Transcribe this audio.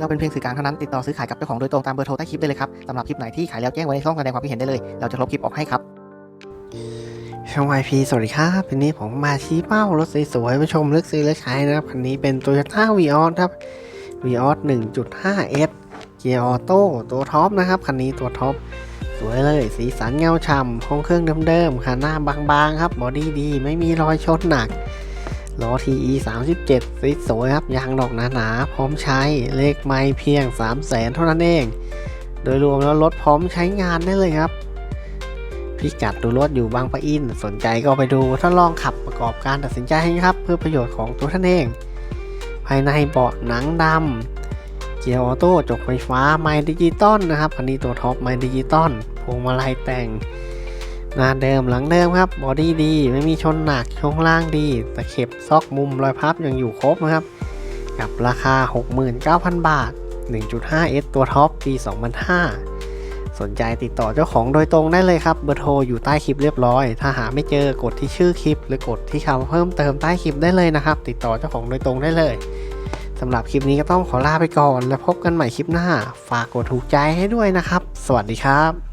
เราเป็นเพียงสื่อกลางเท่านั้นติดต่อซื้อขายกับเจ้าของโดยตรงตามเบอร์โทรใต้คลิปได้เลยครับสำหรับคลิปไหนที่ขายแล้วแจ้งไว้ในช่องแสดงความคิดเห็นได้เลย เราจะลบคลิปออกให้ครับช่อง YP สวัสดีครับวันนี้ผมมาชี้เป้ารถสวยๆมาชมเลือกซื้อเลือกขายนะครับคันนี้เป็น Toyota Vios ครับ Vios 1.5S เกียร์ออโต้ตัวท็อปนะครับคันนี้ตัวท็อปสวยเลย สีสันเงาฉ่ำห้องเครื่องเดิมๆคันหน้าบางๆครับบอดี้ดีไม่มีรอยชนหนัก ล้อ TE 37สีสวยครับ ยางดอกหนาๆ พร้อมใช้ เลขไม่เพียง 3 0 0แสนเท่านั้นเอง โดยรวมแล้วรถพร้อมใช้งานได้เลยครับพิกัดดูรถอยู่บางปะอิน สนใจก็ไปดูถ้าลองขับประกอบการตัดสินใจให้ครับ เพื่อประโยชน์ของตัวท่านเอง ภายในเบาะหนังดำเกียร์ออโต้จกไฟฟ้าไมดิจิตอลนะครับ คันนี้ตัวท็อปไมดิจิตอลพวงมาลัยแต่ง หน้าเดิมหลังเดิมครับบอดี้ดีไม่มีชนหนักช่วงล่างดีตะเข็บซอกมุมรอยพับยังอยู่ครบนะครับ กับราคา 69,000 บาท 1.5S ตัวท็อปปี 2005 สนใจติดต่อเจ้าของโดยตรงได้เลยครับ เบอร์โทรอยู่ใต้คลิปเรียบร้อย ถ้าหาไม่เจอกดที่ชื่อคลิป หรือกดที่คำเพิ่มเติมใต้คลิปได้เลยนะครับ ติดต่อเจ้าของโดยตรงได้เลยสำหรับคลิปนี้ก็ต้องขอลาไปก่อน แล้วพบกันใหม่คลิปหน้า ฝากกดถูกใจให้ด้วยนะครับ สวัสดีครับ